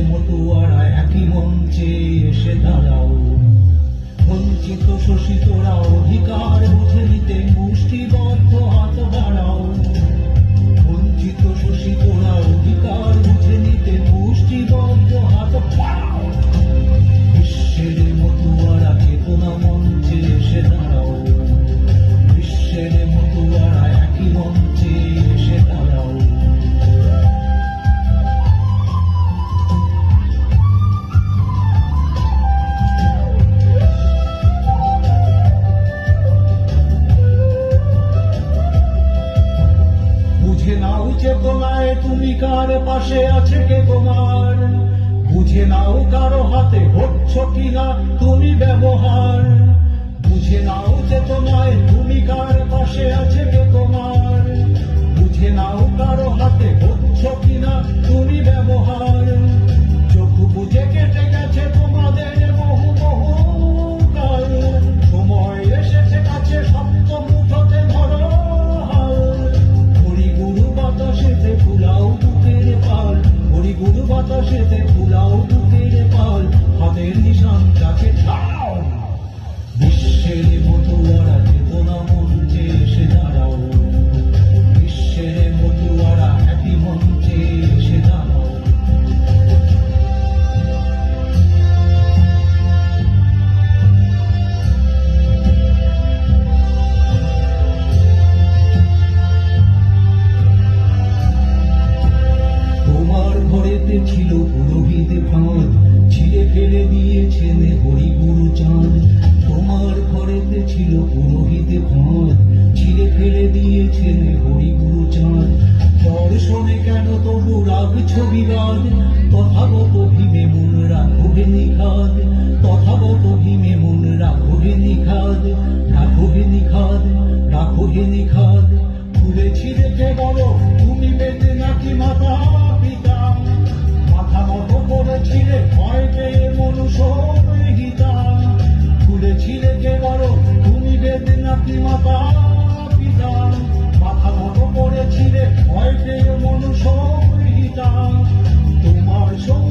মতুয়ারা একই মঞ্চে এসে দাঁড়াও। বঞ্চিত শোষিতরা চেতনায় তুমি কার পাশে আছে কে তোমার? বুঝে নাও কারও হাতে হচ্ছ কিনা তুমি ব্যবহার। বুঝে নাও চেতনায় তুমি কার পাশে আছে কে তোমার। বুঝে নাও কারও Thank you. সব ছবি গদ তথাগত ভীমে মন রাখবে নিখদ তথাগত ভীমে মন রাখবে নিখদ রাখবে নিখদ রাখবে নিখদ। খুলেছি রেখে বড় তুমি বেঁচে নাকি মাতা পিতা? মাথা মতো করেছি রে, ভয় পেয়ে মনুষ্য গীতা খুলেছি রেখে বড় তুমি বেঁচে নাকি মাতা পিতা? মাথা মতো করে রে, ভয় পেয়ে মনুষ্য তোমার সঙ্গে